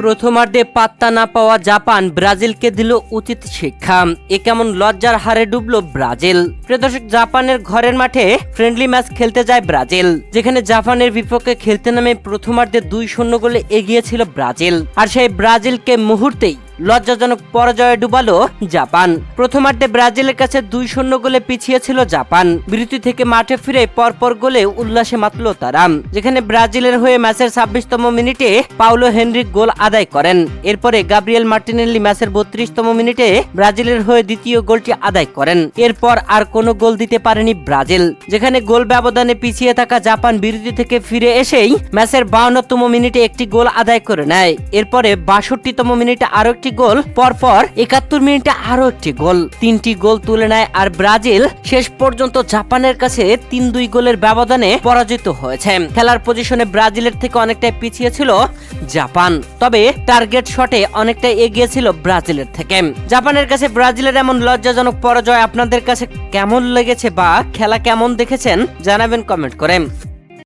প্রথমার্ধে পাত্তা না পাওয়া জাপান ব্রাজিলকে দিল উচিত শিক্ষা। এ কেমন লজ্জার হারে ডুবল ব্রাজিল। প্রদর্শক জাপানের ঘরের মাঠে ফ্রেন্ডলি ম্যাচ খেলতে যায় ব্রাজিল, যেখানে জাপানের বিপক্ষে খেলতে নামে প্রথমার্ধে দুই শূন্য গোলে এগিয়েছিল ব্রাজিল। আর সেই ব্রাজিলকে মুহূর্তেই লজ্জাজনক পরাজয়ে ডুবালো জাপান। প্রথমার্ধে ব্রাজিলের কাছে দুই শূন্য গোলে পিছিয়ে ছিল জাপান। বিরতি থেকে মাঠে ফিরে পরপর গোলে উল্লাসে মাতল তারা। যেখানে ব্রাজিলের হয়ে ম্যাচের ছাব্বিশতম মিনিটে পাউলো হেনরিক গোল আদায় করেন। এরপরে গাব্রিয়েল মার্টিনেল্লি ম্যাচের বত্রিশতম মিনিটে ব্রাজিলের হয়ে দ্বিতীয় গোলটি আদায় করেন। এরপর আর কোনো গোল দিতে পারেনি ব্রাজিল। যেখানে গোল ব্যবধানে পিছিয়ে থাকা জাপান বিরতি থেকে ফিরে এসেই ম্যাচের বাউন্নতম মিনিটে একটি গোল আদায় করে নেয়। এরপরে বাষট্টিতম মিনিটে আরও একটি গোল, পরপর একাত্তর মিনিটে আরও একটি গোল। তিনটি গোল তুলে নেয় আর ব্রাজিল শেষ পর্যন্ত জাপানের কাছে তিন দুই গোলের ব্যবধানে পরাজিত হয়েছে। খেলার পজিশনে ব্রাজিলের থেকে অনেকটাই পিছিয়ে ছিল জাপান, তবে টার্গেট শটে অনেকটা এগিয়ে ছিল ব্রাজিলের থেকে। জাপানের কাছে ব্রাজিলের এমন লজ্জাজনক পরাজয় আপনাদের কাছে কেমন লেগেছে বা খেলা কেমন দেখেছেন জানাবেন কমেন্ট করে।